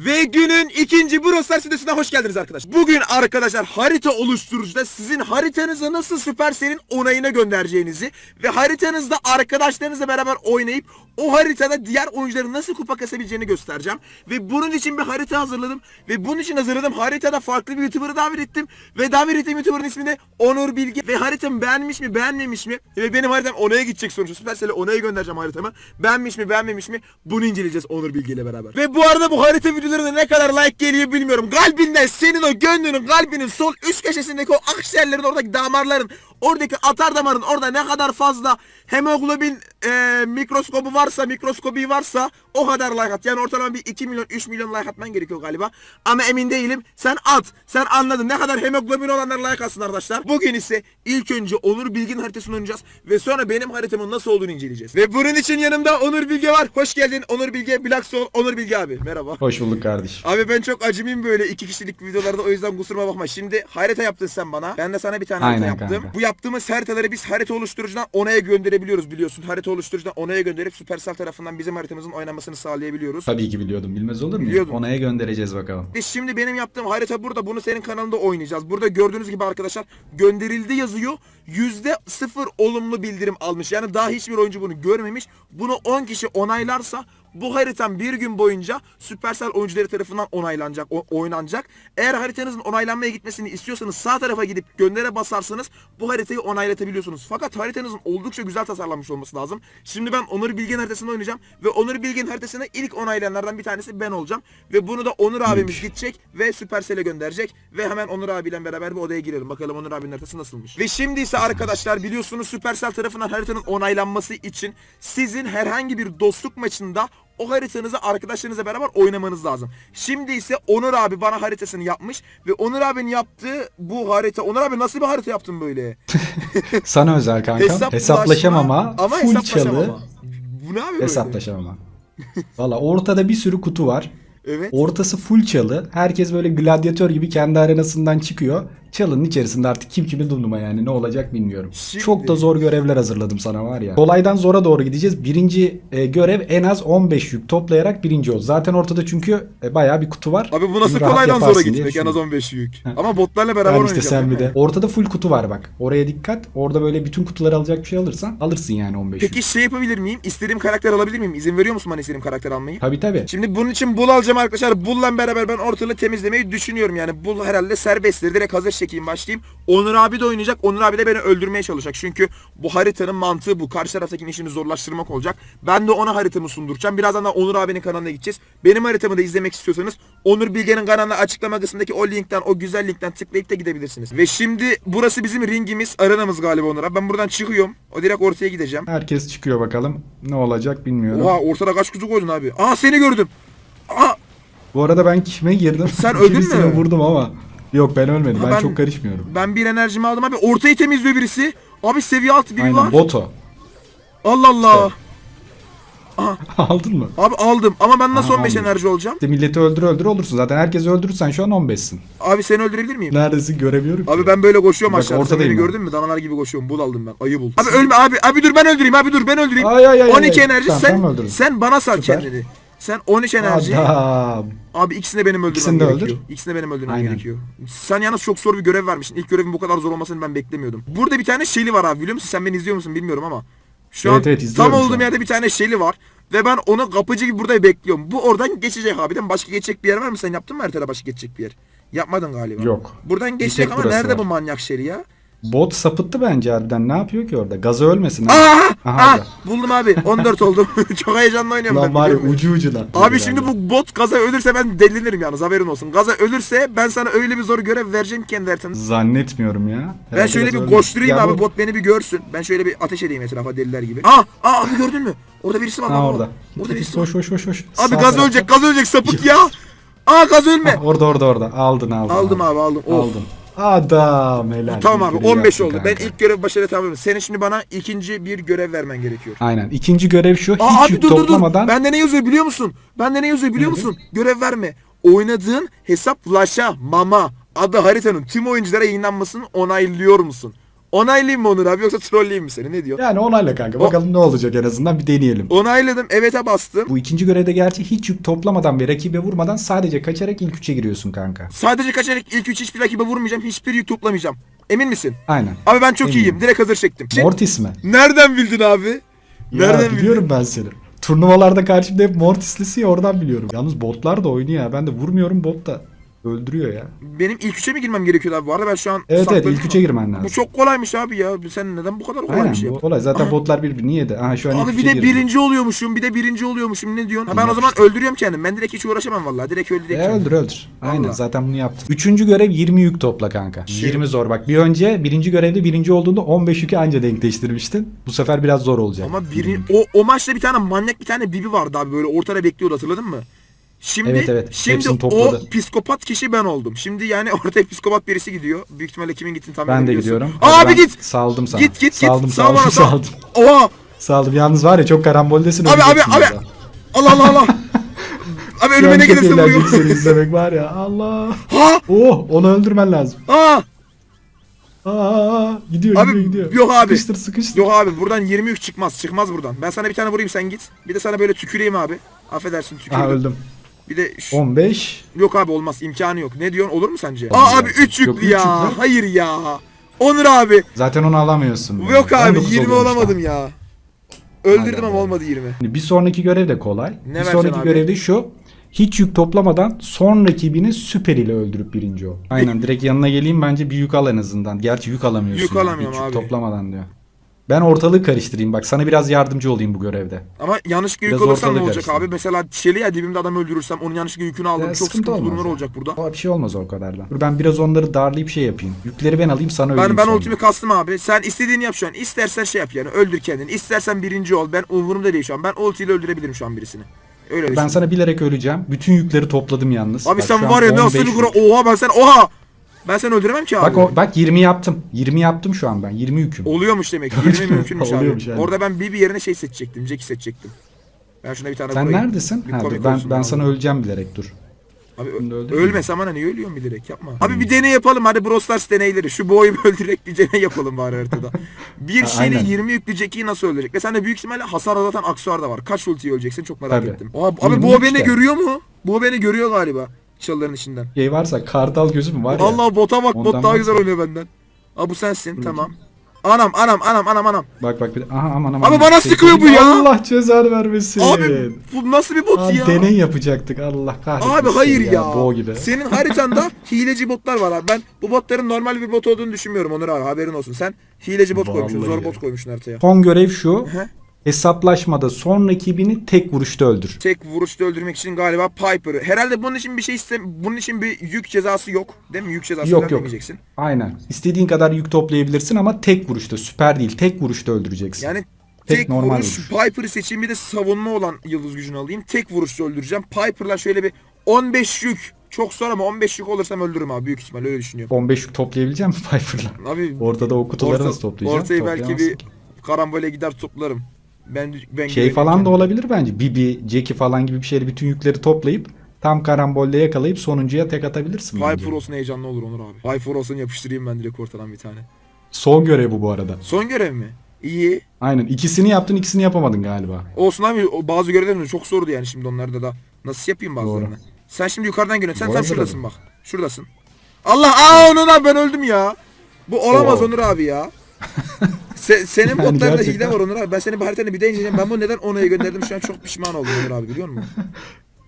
Ve günün ikinci Brostar sitesine hoş geldiniz arkadaşlar. Bugün arkadaşlar harita oluşturucuda sizin haritanızı nasıl Supercell'in onayına göndereceğinizi ve haritanızda arkadaşlarınızla beraber oynayıp o haritada diğer oyuncuların nasıl kupa kasabileceğini göstereceğim. Ve bunun için bir harita hazırladım. Ve bunun için hazırladım haritada farklı bir YouTuber'ı davet ettim. Ve davet ettiğim YouTuber'ın ismi de Onur Bilge. Ve haritamı beğenmiş mi beğenmemiş mi? Ve benim haritam onaya gidecek sonuçta. Supercell'e onaya göndereceğim haritamı. Beğenmiş mi beğenmemiş mi? Bunu inceleyeceğiz Onur Bilge ile beraber. Ve bu arada bu harita videolarına ne kadar like geliyor bilmiyorum. Kalbinden senin o gönlünün kalbinin sol üst köşesindeki o akciğerlerin oradaki damarların oradaki atar damarın orada ne kadar fazla hemoglobin e, mikroskobu varsa mikroskobi varsa o kadar like at. Yani ortalama bir 2 milyon 3 milyon like atman gerekiyor galiba. Ama emin değilim. Sen at. Sen anladın. Ne kadar hemoglobin olanlar like atsın arkadaşlar. Bugün ise ilk önce Onur Bilgin haritasını oynayacağız. Ve sonra benim haritamın nasıl olduğunu inceleyeceğiz. Ve bunun için yanımda Onur Bilge var. Hoş geldin Onur Bilge. Black Onur Bilge abi. Merhaba. Hoş bulduk kardeşim. Abi ben çok acımıyım böyle iki kişilik videolarda o yüzden kusuruma bakma. Şimdi harita yaptın sen bana. Ben de sana bir tane harita Aynen yaptım. kanka. Bu yaptığımız haritaları biz harita oluşturucudan onaya gönderebiliyoruz biliyorsun. Harita oluşturucudan onaya gönderip Supercell tarafından bizim haritamızın oynamasını sağlayabiliyoruz. Tabii ki biliyordum. Bilmez olur muyum? Biliyordum. Onaya göndereceğiz bakalım. Ve şimdi benim yaptığım harita burada. Bunu senin kanalında oynayacağız. Burada gördüğünüz gibi arkadaşlar gönderildi yazıyor. Yüzde sıfır olumlu bildirim almış. Yani daha hiçbir oyuncu bunu görmemiş. Bunu 10 kişi onaylarsa bu haritam bir gün boyunca Supercell oyuncuları tarafından onaylanacak, oynanacak. Eğer haritanızın onaylanmaya gitmesini istiyorsanız sağ tarafa gidip göndere basarsanız bu haritayı onaylatabiliyorsunuz. Fakat haritanızın oldukça güzel tasarlanmış olması lazım. Şimdi ben Onur Bilgen haritasını oynayacağım ve Onur Bilgen haritasını ilk onaylayanlardan bir tanesi ben olacağım. Ve bunu da Onur abimiz gidecek ve Supercell'e gönderecek ve hemen Onur abiyle beraber bir odaya girelim. Bakalım Onur abinin haritası nasılmış. Ve şimdi ise arkadaşlar biliyorsunuz Supercell tarafından haritanın onaylanması için sizin herhangi bir dostluk maçında o haritanızı arkadaşlarınızla beraber oynamanız lazım. Şimdi ise Onur abi bana haritasını yapmış ve Onur abinin yaptığı bu harita. Onur abi nasıl bir harita yaptın böyle? Sana özel kanka. Hesaplaşamama, ama full hesaplaşamama. çalı, Bu ne abi böyle? hesaplaşamama. Valla ortada bir sürü kutu var. Evet. Ortası full çalı. Herkes böyle gladyatör gibi kendi arenasından çıkıyor. Çalının içerisinde artık kim kimi durma yani ne olacak bilmiyorum. Şimdi- Çok da zor görevler hazırladım sana var ya. Kolaydan zora doğru gideceğiz. Birinci e, görev en az 15 yük toplayarak birinci ol. Zaten ortada çünkü e, bayağı bir kutu var. Abi bu nasıl Bunu kolaydan zora gitmek en az düşünüyorum. 15 yük. Ama botlarla beraber Yani işte sen bir de. Ortada full kutu var bak. Oraya dikkat. Orada böyle bütün kutuları alacak bir şey alırsan alırsın yani 15 Peki yük. şey yapabilir miyim? İstediğim karakter alabilir miyim? İzin veriyor musun bana istediğim karakter almayı? Tabi tabi. Şimdi bunun için bul alacağım arkadaşlar. Bull'la beraber ben ortalığı temizlemeyi düşünüyorum yani. Bull herhalde serbesttir. Direkt hazır çekeyim başlayayım. Onur abi de oynayacak. Onur abi de beni öldürmeye çalışacak. Çünkü bu haritanın mantığı bu. Karşı taraftaki işini zorlaştırmak olacak. Ben de ona haritamı sunduracağım. Birazdan da Onur abinin kanalına gideceğiz. Benim haritamı da izlemek istiyorsanız Onur Bilge'nin kanalına açıklama kısmındaki o linkten, o güzel linkten tıklayıp da gidebilirsiniz. Ve şimdi burası bizim ringimiz, arenamız galiba Onur abi. Ben buradan çıkıyorum. O direkt ortaya gideceğim. Herkes çıkıyor bakalım. Ne olacak bilmiyorum. Oha ortada kaç kutu koydun abi. Aa seni gördüm. Aa Bu arada ben kime girdim? Sen öldün mü? vurdum ama. Yok ben ölmedim. Ben, ben- çok karışmıyorum. Ben bir enerjimi aldım abi. Ortayı temizliyor birisi. Abi seviye altı biri Aynen var. boto. Allah Allah. Aldın mı? Abi aldım ama ben nasıl Aha, 15 aldım. enerji olacağım? İşte milleti öldür öldür olursun. Zaten herkesi öldürürsen şu an 15'sin. Abi seni öldürebilir miyim? Neredesin göremiyorum ki. Abi ben böyle koşuyorum Bak, aşağıda. Sen beni ben. gördün mü? Danalar gibi koşuyorum. Bul aldım ben. Ayı bul. Abi ölme abi. Abi dur ben öldüreyim. Abi dur ben öldüreyim. Ay, ay, ay, 12 ay. enerji Tamam, sen sen bana sal Süper. kendini. Sen 13 enerji. Adam. Abi ikisini de benim öldürmem İkisini de gerekiyor. öldür. İkisini de benim öldürmem Aynen. gerekiyor. Sen yalnız çok zor bir görev vermişsin. İlk görevin bu kadar zor olmasını ben beklemiyordum. Burada bir tane Shelly var abi biliyor musun? Sen beni izliyor musun bilmiyorum ama. Şu Evet, an evet, tam olduğum yerde bir tane Shelly var. Ve ben onu kapıcı gibi burada bekliyorum. Bu oradan geçecek abi. Değil? Başka geçecek bir yer var mı? Sen yaptın mı haritada başka geçecek bir yer? Yapmadın galiba. Yok. Buradan geçecek ama nerede var. bu manyak Shelly ya? Bot sapıttı bence harbiden. Ne yapıyor ki orada? Gazı ölmesin. Aa! Aha, Aa! da. Buldum abi. 14 oldum. çok heyecanlı oynuyorum ben. Lan var ya biliyor musun? ucu ucuna. Abi şimdi bu bot gaza ölürse ben delinirim yalnız haberin olsun. Gaza ölürse ben sana öyle bir zor görev vereceğim ki kendi haritanı. Zannetmiyorum ya. Ben Herhalde şöyle biraz bir koşturayım Ya abi bu- bot beni bir görsün. Ben şöyle bir ateş edeyim etrafa deliler gibi. Aa, aa abi gördün mü? Orada birisi var. Ha baba. orada. Orada birisi var. Hoş hoş hoş hoş. Abi Sağ gaz tarafta. ölecek, gaz ölecek sapık ya. Aa gaz ölme. Ha, orada orada orada. Aldın aldın. Aldım abi aldım. Oh. Aldın. Adam helal. Tamam abi görevi 15 yaptın oldu. Ben kanka. ilk görev başarılı tamamladım. Senin şimdi bana ikinci bir görev vermen gerekiyor. Aynen. İkinci görev şu. Aa hiç abi yük dur dur dur. toplamadan. Bende ne yazıyor biliyor musun? Bende ne yazıyor biliyor musun? Görev verme. Oynadığın hesap laşa mama adı haritanın tüm oyunculara yayınlanmasını onaylıyor musun? Onaylayayım mı Onur abi yoksa trolleyeyim mi seni? Ne diyor? Yani onayla kanka. Bakalım ne olacak en azından bir deneyelim. Onayladım. Evet'e bastım. Bu ikinci görevde gerçi hiç yük toplamadan ve rakibe vurmadan sadece kaçarak ilk üçe giriyorsun kanka. Sadece kaçarak ilk üç hiçbir rakibe vurmayacağım. Hiçbir yük toplamayacağım. Emin misin? Aynen. Abi ben çok Eminim. iyiyim. Direkt hazır çektim. Şimdi- Mortis mi? Nereden bildin abi? Nereden ya biliyorum ben seni. Turnuvalarda karşımda hep Mortis'lisi ya oradan biliyorum. Yalnız botlar da oynuyor ya. Ben de vurmuyorum bot da öldürüyor ya. Benim ilk üçe mi girmem gerekiyordu abi? Bu arada ben şu an Evet evet ilk üçe girmen lazım. Bu çok kolaymış abi ya. Sen neden bu kadar kolay Aynen bir şey bu yaptın? kolay. Zaten botlar birbirini yedi. Aha şu an ilk Abi bir üçe de girdi. birinci oluyormuşum. Bir de birinci oluyormuşum. Ne diyorsun? Ha, ben o zaman öldürüyorum kendim. Ben direkt hiç uğraşamam vallahi. Direkt öldüreyim E, kendim. öldür öldür. Aynen Vallahi. zaten bunu yaptım. Üçüncü görev 20 yük topla kanka. Şey- 20 zor bak. Bir önce birinci görevde birinci olduğunda 15 yükü anca denkleştirmiştin. Bu sefer biraz zor olacak. Ama biri, o, o maçta bir tane manyak bir tane bibi vardı abi böyle ortada bekliyordu hatırladın mı? Şimdi, Evet, evet. şimdi o psikopat kişi ben oldum. Şimdi yani ortaya psikopat birisi gidiyor. Büyük ihtimalle kimin gittiğini tahmin Ben de edebiliyorsun. gidiyorum. Aa, abi ben git. Saldım sana. Git git git. Saldım Sağ saldım sağ. saldım. Oha. Saldım. Yalnız var ya çok karamboldesin. Abi abi abi. Allah Allah Allah. abi Şu an önüme ne çok gelirse vuruyor. seni izlemek var ya. Allah. Ha! Oh onu öldürmen lazım. Aa! Aa, gidiyor Abi, gidiyor gidiyor. yok abi. Sıkıştır sıkıştır. Yok abi buradan 20 yük çıkmaz. Çıkmaz buradan. Ben sana bir tane vurayım sen git. Bir de sana böyle tüküreyim abi. Affedersin tükürdüm. Aha öldüm. Bir de şu- 15. Yok abi olmaz imkanı yok. Ne diyorsun olur mu sence? Aa abi yani. 3 yüklü Yok, üç ya. yüklü. Hayır ya. Onur abi. Zaten onu alamıyorsun. böyle. Yok abi 19 20 oluyormuş olamadım ya. Öldürdüm Aynen ama olmadı 20. Şimdi Bir sonraki görev de kolay. Ne bir vereceksin sonraki abi? görev de şu. Hiç yük toplamadan son rakibini süper ile öldürüp birinci ol. Aynen direkt yanına geleyim bence bir yük al en azından. Gerçi yük alamıyorsun. Yük alamıyorum hiç yük abi. toplamadan diyor. Ben ortalığı karıştırayım bak sana biraz yardımcı olayım bu görevde. Ama yanlışlıkla yük Biraz alırsam ne ortalık olacak karıştı. abi? Mesela şeyli ya dibimde adam öldürürsem onun yanlışlıkla yükünü aldım. Ya, Çok sıkıntı sıkıntı olmaz durumlar ya. olacak burada. Ama bir şey olmaz o kadarla. Dur ben biraz onları darlayıp şey yapayım. Yükleri ben alayım sana Ben öleyim ben sonra. ultimi kastım abi. Sen istediğini yap şu an. İstersen şey yap yani öldür kendini. İstersen birinci ol. Ben umurumda değil şu an. Ben ultiyle öldürebilirim şu an birisini. Öyle düşün. Ben sana bilerek öleceğim. Bütün yükleri topladım yalnız. Abi Bak sen an var ya nasıl 15 bir yük. kura... Oha ben sen oha. Ben seni öldüremem ki abi. Bak, o, bak 20 yaptım. 20 yaptım şu an ben. 20 yüküm. Oluyormuş demek. 20 mümkünmüş abi. Oluyormuş yani. Orada ben Bibi yerine şey seçecektim. Jack'i seçecektim. Ben şuna bir tane Sen vurayım. neredesin? Bir Ha, komik dur, ben olsun ben sana öleceğim bilerek dur. Abi Şimdi ö- mü? ölme sen bana niye ölüyorsun bilerek yapma. Abi bir deney yapalım hadi Brawl Stars deneyleri. Şu boyu öldürerek bir deney yapalım bari haritada. Bir Ha, şeyle aynen. 20 yüklü Jack'i nasıl öldürecek? Ve sende büyük ihtimalle hasar azaltan aksuar da var. Kaç ultiyi öleceksin çok merak Tabii. ettim. Oha, abi 23 bu o beni de. görüyor mu? Bu beni görüyor galiba. Çalıların içinden. Şey varsa kartal gözü mü var ya? Allah bota bak bot daha güzel oynuyor benden. Aa bu sensin tamam. Anam anam anam anam anam. Bak bak bir de. Aha aman aman. Abi bana Şey, sıkıyor bu ya. Allah cezanı vermesin. Abi bu nasıl bir bot Abi ya? deney yapacaktık Allah kahretsin. Abi hayır ya. Boğ gibi. Senin haritanda hileci botlar var abi. Ben bu botların normal bir bot olduğunu düşünmüyorum Onur abi. Haberin olsun. Sen hileci bot koymuşsun. Zor bot koymuşsun haritaya. Son görev şu. Hı. Hesaplaşmada son rakibini tek vuruşta öldür. Tek vuruşta öldürmek için galiba Piper'ı. Herhalde bunun için bir şey istem bunun için bir yük cezası yok. Değil mi? Yük cezası Yok, yok. Aynen. İstediğin kadar yük toplayabilirsin ama tek vuruşta. Süper değil. Tek vuruşta öldüreceksin. Yani Tek tek, normal vuruş vuruş. Piper'ı seçeyim bir de savunma olan yıldız gücünü alayım. Tek vuruşta öldüreceğim. Piper'la şöyle bir 15 yük. Çok zor ama 15 yük olursam öldürürüm abi. Büyük ihtimal öyle düşünüyorum. 15 yük toplayabilecek misin Piper'la? Abi Ortada o kutuları orta- nasıl toplayacaksın? Ortayı belki bir karambole gider toplarım. Ben ben Şey falan da kendime. olabilir bence. Bibi, Jackie falan gibi bir şeyleri bütün yükleri toplayıp tam karambolle yakalayıp sonuncuya tek atabilirsin. Viper olsun heyecanlı olur Onur abi. Viper olsun yapıştırayım ben direkt ortadan bir tane. Son görev bu bu arada. Son görev mi? İyi. Aynen. ikisini yaptın ikisini yapamadın galiba. Olsun abi bazı görevlerim de çok zordu yani şimdi onlarda da. Nasıl yapayım bazılarını? Doğru. Sen şimdi yukarıdan geliyorsun. Sen Bu tam şuradasın da- bak. Şuradasın. Allah aa Onur abi ben öldüm ya. Bu olamaz Oo. Onur abi ya. Se- senin Yani botlarında gerçekten- hile var Onur abi. Ben seni bu haritanı bir de inceleyeceğim. Ben bunu neden Onur'a gönderdim şu an çok pişman oldum Onur abi biliyor musun?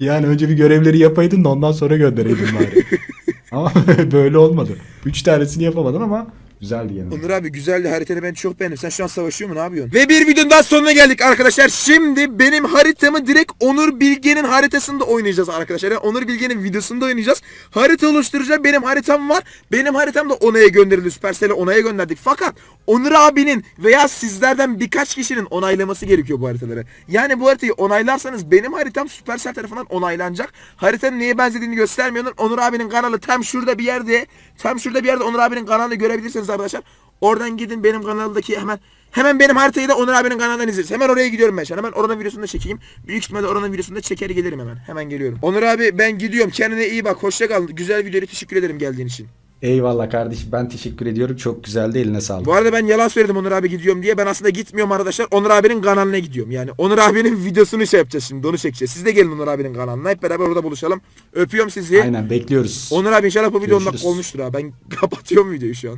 Yani önce bir görevleri yapaydın da ondan sonra göndereydin bari. ama böyle olmadı. Üç tanesini yapamadın ama güzeldi yine. Onur abi güzeldi haritanı ben çok beğendim. Sen şu an savaşıyor mu ne yapıyorsun? Ve bir videonun daha sonuna geldik arkadaşlar. Şimdi benim haritamı direkt Onur Bilge'nin haritasında oynayacağız arkadaşlar. Yani Onur Bilge'nin videosunda oynayacağız. Harita oluşturacağım. Benim haritam var. Benim haritam da Onay'a gönderildi. Supercell'e Onay'a gönderdik. Fakat Onur abinin veya sizlerden birkaç kişinin onaylaması gerekiyor bu haritaları. Yani bu haritayı onaylarsanız benim haritam Supercell tarafından onaylanacak. Haritanın neye benzediğini göstermiyorum. Onur abinin kanalı tam şurada bir yerde. Tam şurada bir yerde Onur abinin kanalını görebilirsiniz arkadaşlar. Oradan gidin benim kanaldaki hemen hemen benim haritayı da Onur abinin kanalından izleriz. Hemen oraya gidiyorum ben şu an. Hemen oranın videosunu da çekeyim. Büyük ihtimalle oranın videosunu da çeker gelirim hemen. Hemen geliyorum. Onur abi ben gidiyorum. Kendine iyi bak. Hoşça kal. Güzel videoya teşekkür ederim geldiğin için. Eyvallah kardeşim ben teşekkür ediyorum. Çok güzeldi eline sağlık. Bu arada ben yalan söyledim Onur abi gidiyorum diye. Ben aslında gitmiyorum arkadaşlar. Onur abinin kanalına gidiyorum. Yani Onur abinin videosunu şey yapacağız şimdi. Onu çekeceğiz. Siz de gelin Onur abinin kanalına. Hep beraber orada buluşalım. Öpüyorum sizi. Aynen bekliyoruz. Onur abi inşallah bu video 10 dakika Görüşürüz. olmuştur ha. Ben kapatıyorum videoyu şu an.